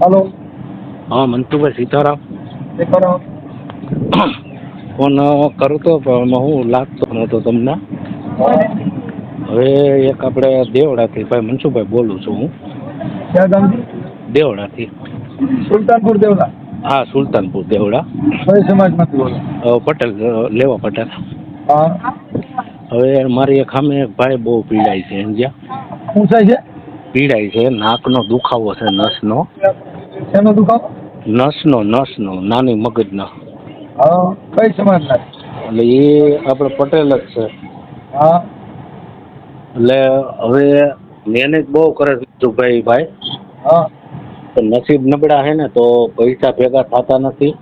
Hello. હા Mansukhbhai Sitaram. Sitaram phone કરું તો પણ હું લાગતો નહોતો તમને. હવે એક આપણે દેવડાથી ભાઈ મનસુખભાઈ બોલું છું હું. ક્યાં ગામથી દેવડાથી સુલતાનપુર દેવડા હા સુલતાનપુર દેવડા કઈ સમાજમાંથી બોલો. પટેલ લેવા પટેલ. હવે મારી એક સામે એક ભાઈ બહુ પીડાય છે સમજ્યા? શું થાય છે? પીડાય છે નાકનો દુખાવો છે નસનો. શેનો દુખાવો નસનો નસનો નાની મગજનો. હા કઈ સમાજના? એટલે એ આપણે પટેલ જ છે. હા. એટલે હવે મહેનત બહુ કરે ભાઈ ભાઈ. હા. નસીબ નબળા હે ને તો પૈસા ભેગા થતા નથી.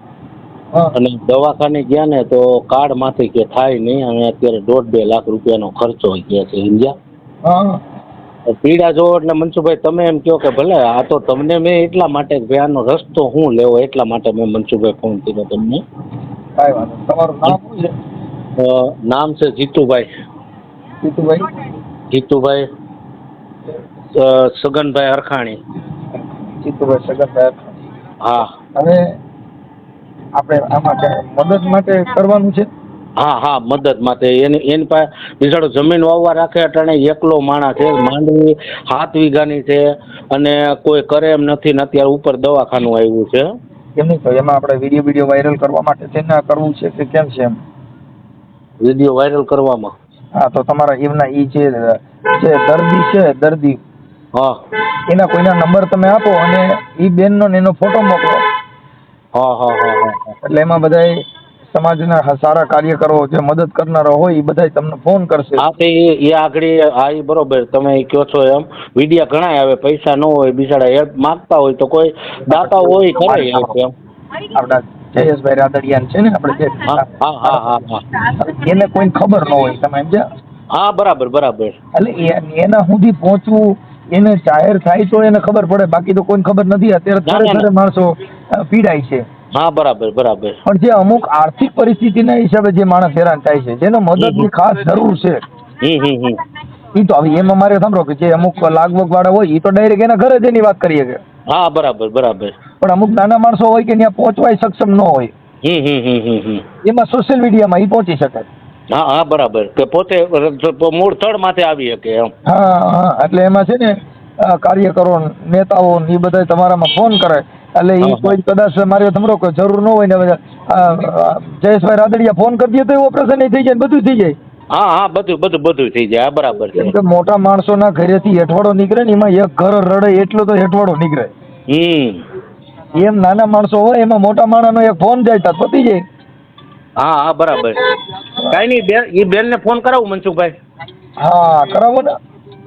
અને દવાખાને ગયા ને તો કાર્ડમાંથી કે થાય નહીં અને અત્યારે દોઢ બે લાખ રૂપિયાનો ખર્ચો ગયા છે સમજ્યા પીડા જોવો એટલે મનસુભાઈ તમે એમ કહો કે ભલે આ તો તમને મેં એટલા માટે ભાઈ આનો રસ્તો હું લેવો એટલા માટે મેં મનસુભાઈ ફોન કર્યો તમને. કાંઈ વાંધો નહીં. તમારું નામ શું છે? નામ છે જીતુભાઈ. જીતુભાઈ? જીતુભાઈ અ, સગનભાઈ અરખાણી જીતુભાઈ સગનભાઈ હા. હવે આપણે આમાં મદદ માટે કરવાનું છે? હા હા મદદ માટે. એની એની પાસે બિચારો જમીન વાવવા રાખે અટાણે એકલો માણસ છે માંડવી હાથ વીઘાની છે અને કોઈ કરે એમ નથી ને અત્યારે ઉપર દવાખાનું આવ્યું છે. કેમ નહીં એમાં આપણે વીડિયો વીડિયો વાયરલ કરવા માટે છે ને કરવું છે કે કેમ છે એમ? વીડિયો વાયરલ કરવામાં? હા તો તમારા એમના ઈ જે જે દર્દી છે દર્દી હા. એના કોઈના નંબર તમે આપો અને ઈ બેનનો એનો ફોટો મોકલો. હા હા હા હા હા. એટલે એમાં બધાય સમાજના સારા કાર્યકરો જે મદદ કરનારા હોય એ બધા તમને ફોન કરશે. હા તે એ આગળ હા એ બરોબર તમે કહો છો એમ. વિડિયા ઘણા આવે પૈસા ન હોય બિચારા હેલ્પ માંગતા હોય તો કોઈ દાતા હોય કરે એમ આપણા જયેશભાઈ રાદડિયાન છે ને આપણે જે હા હા હા એને કોઈ ખબર ન હોય તમે સમજ્યા? હા બરાબર બરાબર. એટલે એના સુધી પહોંચવું એને જાહેર થાય તો એને ખબર પડે બાકી તો કોઈને ખબર નથી. અત્યારે ખરેખર માણસો પીડાય છે. હા બરાબર બરાબર. પણ જે અમુક આર્થિક પરિસ્થિતિના હિસાબે જે માણસ હેરાન થાય છે જેનો મદદની ખાસ જરૂર છે. ઈ તો હવે એમાં મારે સાંભળો કે જે અમુક લાગવગ વાળા હોય એ તો ડાયરેક્ટ એના ઘરે જ એની વાત કરીએ કે. હા બરાબર બરાબર. પણ અમુક નાના માણસો હોય કે ત્યાં પહોંચવાય સક્ષમ ન હોય. એમાં સોશિયલ મીડિયામાં એ પહોંચી શકે હા હા બરાબર. કે પોતે મૂળ સ્થળ માથે આવી શકે એમ. હા હા એટલે એમાં છે ને આ કાર્યકરો નેતાઓ એ બધા તમારામાં ફોન કરે. એટલે એ કોઈ કદાચ મારે તમારો કોઈ જરૂર ન હોય ને જયેશભાઈ રાદડિયા ફોન કરી દે તો ઓપરેશન થઈ જાય બધું થઈ જાય. હા હા બધું બધું બધું થઈ જાય. હા બરાબર છે. કે મોટા માણસોના ઘરેથી હેઠવાડો નીકળે ને એમાં એક ઘર રડે એટલો તો હેઠવાડો નીકળે. હમ. એમ નાના માણસો હોય એમાં મોટા માણસનો એક ફોન જાય તો પતી જાય. હા હા બરાબર. કાંઈ નહીં બેન એ બેનને ફોન કરાવું મનસુખભાઈ. હા કરાવો ને.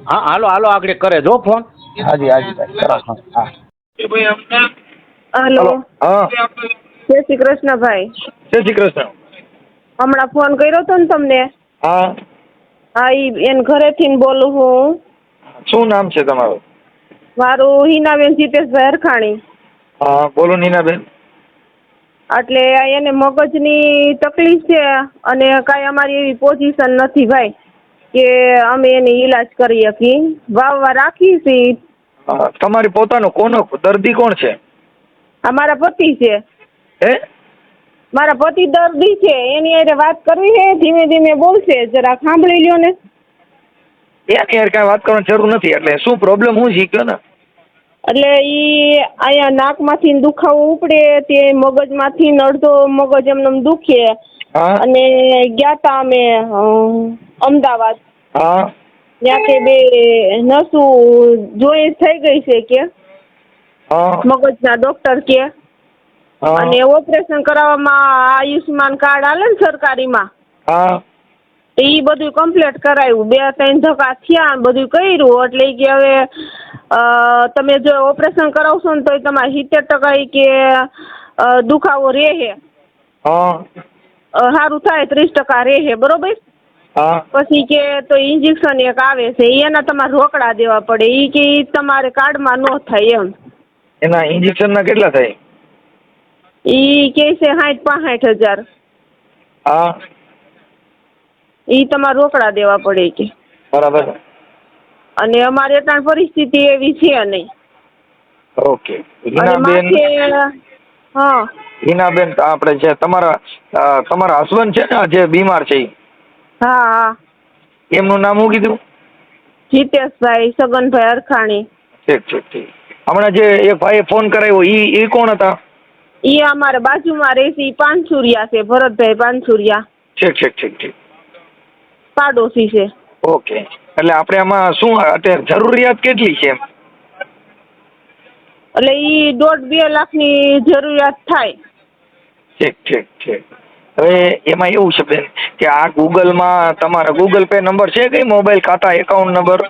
હા હાલો હાલો આગળ કરે જો ફોન હાજી હાજી ભાઈ કરાવો. હા. હલો હા. જય શ્રી કૃષ્ણ ભાઈ. જય શ્રી કૃષ્ણ. હમણાં ફોન કર્યો હતો ને તમને? હા. હા ઈ એન ઘરેથી બોલું હું. શું નામ છે તમારું? મારું હિનાબેન જીતેશભાઈ હરખાણી. હા બોલો નીનાબેન એટલે એને મગજની તકલીફ છે અને કાંઈ અમારી એવી પોઝિશન નથી ભાઈ કે અમે એને ઈલાજ કરી શકીએ. વાવવા રાખી છીએ. હા, તમારી પોતાનો કોનો દર્દી કોણ છે? અમારા પતિ છે. હે? મારા પતિ દર્દી છે. એની હારે વાત કરવી છે ધીમે ધીમે બોલશે. જરા સાંભળી લ્યો ને. એની યાર કાંઈ વાત કરવાની જરૂર નથી. એટલે શું પ્રોબ્લેમ હું કયો ને? એટલે ઈ અહીંયા નાકમાંથી દુખાવો ઉપડે તે મગજમાંથી અડધો મગજ એમને એમ દુખે. અને ગયા તા અમે અમદાવાદ. હા. ત્યાં કે બે નસું જોઈ થઈ ગઈ છે કે. મગજના ડોક્ટર કે. અને ઓપરેશન કરાવવામાં આયુષ્યમાન કાર્ડ આલે ને સરકારીમાં. એ બધું કમ્પ્લીટ કરાયું. બે ત્રણ ધક્કા થયા બધું કર્યું. એટલે કે હવે તમે જો ઓપરેશન કરાવશો ને તો તમારે સિત્તેર ટકા કે દુખાવો રહે સારું થાય ત્રીસ ટકા રહે બરોબર? પછી કે તો ઇન્જેક્શન એક આવે છે. એના તમારે રોકડા દેવા પડે. એ કે ઈ તમારે કાર્ડમાં ન થાય એમ. એના ઇન્જેક્શનના કેટલા થાય? ઈ કે છે સાઠ પાસઠ હજાર. હા. ઈ તમારે રોકડા દેવા પડે કે. બરાબર. અને અમારે ત્યાં પરિસ્થિતિ એવી છે નહીં. ઓકે. હિનાબેન હા. હિનાબેન આપણે જે તમારા તમારા હસબન્ડ છે ને જે બીમાર છે હા હા. એમનું નામ શું કીધું? જીતેશભાઈ સગનભાઈ અરખાણી ઠીક ઠીક ઠીક. હમણાં જે એક ભાઈએ ફોન કરાવ્યો એ એ કોણ હતા? એ અમારે બાજુમાં રહેશે એ પાનસુરિયા છે ભરતભાઈ પાનસુરિયા. ઠીક ઠીક ઠીક ઠીક. પાડોશી છે. ઓકે. એટલે આપણે આમાં શું અત્યારે જરૂરિયાત કેટલી છે એટલે એ દોઢ બે લાખની જરૂરિયાત થાય. ઠીક ઠીક ઠીક. હવે એમાં એવું છે બેન કે આ ગૂગલમાં તમારા ગૂગલ પે નંબર છે કઈ મોબાઈલ ખાતા એકાઉન્ટ નંબર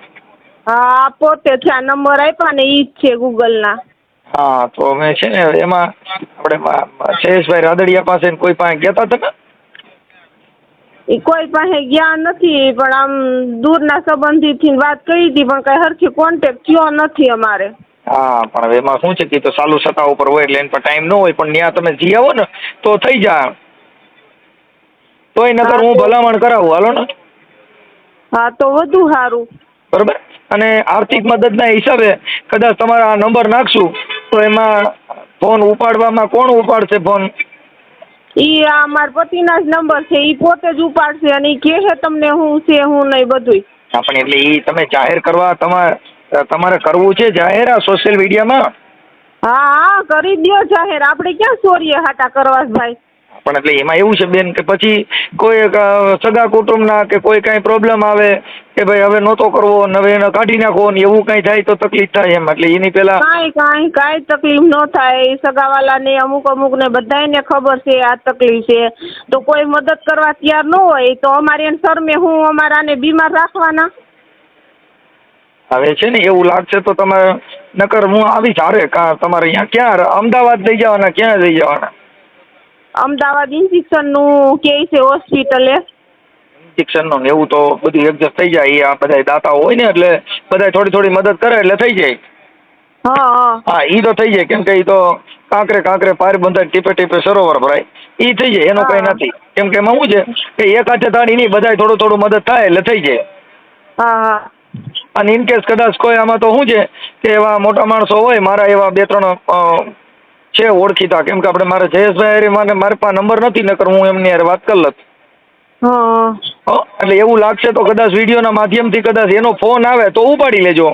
હા પોતે છે આ નંબર આપ્યા ને ઈ જ છે ગૂગલના હા તો અમે છે ને એમાં આપણે શૈલેષભાઈ રાદડિયા પાસે કોઈ પાસે ગયા હતા તમે એ કોઈ પાસે ગયા નથી પણ આમ દૂરના સંબંધીથી વાત કરી હતી પણ કઈ હરખી કોન્ટેક્ટ થયો નથી અમારે. હા પણ હવે એમાં શું છે કે તો સાલુ સત્તા ઉપર હોય એટલે એના પર ટાઈમ ન હોય પણ ત્યાં તમે જઈ આવો ને તો થઈ જાય. તોય નકર હું ભલામણ કરાવું હાલો ને? હા તો વધુ સારું. બરોબર? અને આર્થિક મદદના હિસાબે કદાચ તમારા નંબર નાખશું તો એમાં ફોન ઉપાડવામાં કોણ ઉપાડશે ફોન ઈ આ મારા પતિના જ નંબર છે ઈ પોતે જ ઉપાડશે અને ઈ કહે તમને હું છે હું નહીં બધુંય. હા પણ એટલે એ તમે જાહેર કરવા તમારે તમારે કરવું છે જાહેર આ સોશિયલ મીડિયામાં હા હા કરી દ્યો જાહેર. આપણે ક્યાં ચોરીએ હાટા કરવા ભાઈ? પણ એટલે એમાં એવું છે બેન કે પછી કોઈ સગા કુટુંબના કે કોઈ કાંઈ પ્રોબ્લેમ આવે કે ભાઈ હવે નહોતો કરવો ને હવે એને કાઢી નાખો ને એવું કાંઈ થાય તો તકલીફ થાય એમ. એટલે એની પહેલા કાંઈ કાંઈ કાંઈ તકલીફ ન થાય. સગાવાલાને અમુક અમુક ને બધાને ખબર છે આ તકલીફ છે. તો કોઈ મદદ કરવા તૈયાર ન હોય તો અમારે એને શરમે હું અમારાને બીમાર રાખવાના? હવે છે ને એવું લાગશે તો તમે નકર હું આવી હારે તમારે અહીંયા ક્યાં? અમદાવાદ લઈ જવાના ક્યાં લઈ જવાના? અમદાવાદ ઇન્જેક્શનનું કે છે હોસ્પિટલે શિક્ષણનું ને એવું તો બધું એડજસ્ટ થઈ જાય. એ આ બધા દાતા હોય ને એટલે બધા થોડી થોડી મદદ કરે એટલે થઈ જાય. હા હા. હા ઈ તો થઈ જાય. કેમ કે ઈ તો કાંકરે કાંકરે પાર બંધાય ટીપે ટીપે સરોવર ભરાય. ઈ થઈ જાય. એનું કઈ નથી. કેમ કે એમાં શું છે કે એક હાથે તાળી નહીં બધાય થોડું થોડું મદદ થાય એટલે થઈ જાય. હા હા. અને ઇન કેસ કદાચ કોઈ આમાં તો શું છે કે એવા મોટા માણસો હોય મારા એવા બે ત્રણ છે ઓળખીતા? કેમ કે આપણે મારે જયેશભાઈ મને મારે પાસે નંબર નથી નકર હું એમની યાર વાત કરી લત એટલે એવું લાગશે તો કદાચ વિડીયોના માધ્યમથી કદાચ એનો ફોન આવે તો ઉપાડી લેજો.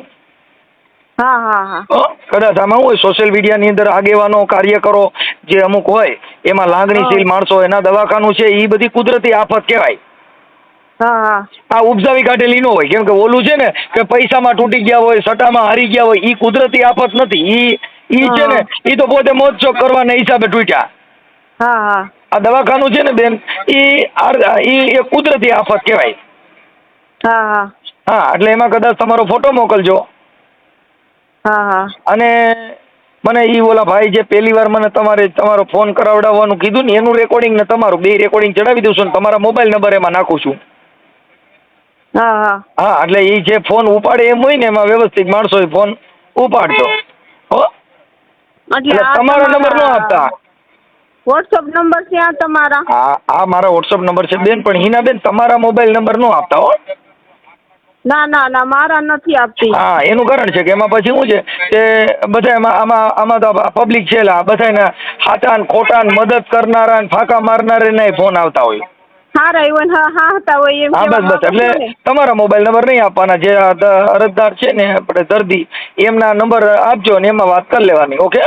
હા હા હા. કદાચ આમાં હોય સોશિયલ મીડિયાની અંદર આગેવાનો કાર્યકરો જે અમુક હોય એમાં લાગણીશીલ માણસો એના દવાખાનું છે એ બધી કુદરતી આફત કહેવાય. આ ઉપજાવી કાઢેલી ન હોય કેમ કે ઓલું છે ને કે પૈસામાં તૂટી ગયા હોય સટામાં હારી ગયા હોય એ કુદરતી આફત નથી ઈ ઈ છે ને ઈ તો પોતે મોજશોખ કરવાના હિસાબે તૂટ્યા. હા હા. આ દવાખાનું છે ને બેન ઈ ઈ એક કુદરતી આફત કહેવાય. હા હા. હા એટલે એમાં કદાચ તમારો ફોટો મોકલજો. હા હા. અને મને ઈ ઓલા ભાઈ જે પહેલી વાર મને તમારે તમારો ફોન કરાવડાવવાનું કીધું ને એનું રેકોર્ડિંગ ને તમારું બે રેકોર્ડિંગ ચડાવી દઉં છું ને તમારા મોબાઈલ નંબર એમાં નાખું છું. હા હા. હા એટલે એ જે ફોન ઉપાડે એમ હોય ને એમાં વ્યવસ્થિત માણસો ફોન ઉપાડજો. હો. એટલે તમારો નંબર ન આપતા. વોટ્સઅપ નંબર છે આ તમારા? હા હા મારા વોટ્સઅપ નંબર છે બેન પણ હિના બેન તમારા મોબાઈલ નંબર નો આપતા હો. ના ના ના મારા નથી આપતી. હા એનું કારણ છે કે એમાં પછી શું છે કે બધા એમાં આમાં આમાં તો પબ્લિક છે લા બધાને ખોટા ને મદદ કરનારા ને ફાંકા મારનારે ને ફોન આવતા હોય. હારા એવું હા હા હતા હોય એમ હા બસ બસ એટલે તમારા મોબાઈલ નંબર નહીં આપવાના જે અરજદાર છે ને આપણે દર્દી એમના નંબર આપજો ને એમાં વાત કરી લેવાની ઓકે?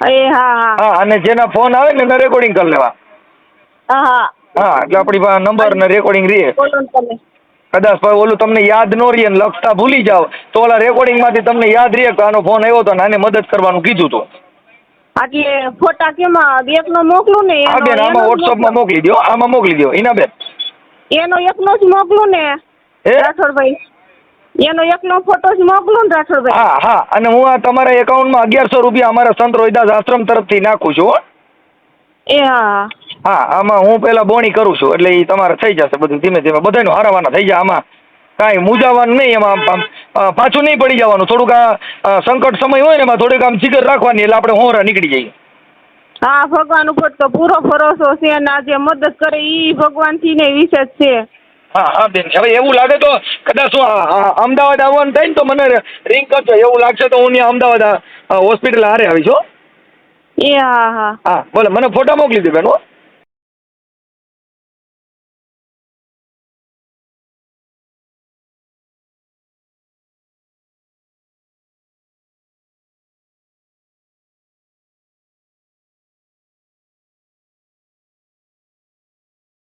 એ હા હા. હા અને જેના ફોન આવે ને એના રેકોર્ડિંગ કરી લેવા. હા હા. એટલે આપણી પાસે નંબર ને રેકોર્ડિંગ રહે. કદાચ ભાઈ ઓલું તમને યાદ ન રહે ને લખતા ભૂલી જાવ તો ઓલા રેકોર્ડિંગમાંથી તમને યાદ રહે કે આનો ફોન આવ્યો હતો ને આને મદદ કરવાનું કીધું હતું એટલે ફોટા કેમાં? એકનો મોકલું ને? હા બેન આમાં વોટ્સઅપમાં મોકલી. દો આમાં મોકલી દો ઇના બેન. એનો એકનો જ મોકલું ને? રાઠોડભાઈ. એનો એકનો ફોટો જ મોકલું ને રાઠોડભાઈ. હા હા અને હું આ તમારા એકાઉન્ટમાં અગિયારસો રૂપિયા અમારા સંત રોહિદાસ આશ્રમ તરફથી નાખું છું હો. એ હા. હા આમાં હું પેલા બોણી કરું છું એટલે એ તમારે થઈ જશે બધું ધીમે ધીમે બધાનું હારાવાના થઈ જાય આમાં. કાંઈ મૂંઝાવાનું નહીં એમાં પાછું નહીં પડી જવાનું થોડુંક આ સંકટ સમય હોય ને એમાં થોડીક આમ જીગર રાખવાની એટલે આપણે હોરા નીકળી જઈએ. હા ભગવાન ઉપર તો પૂરો ભરોસો છે અને આ જે મદદ કરે એ ભગવાનથી ને વિશે જ છે. હા હા બેન. હવે એવું લાગે તો કદાચ હું અમદાવાદ આવવાનું થાય ને તો મને રિંગ કરજો. એવું લાગશે તો હું ત્યાં અમદાવાદ હોસ્પિટલ હારે આવીશ હો. એ હા હા. હા બોલો મને ફોટા મોકલી દે બેન હો.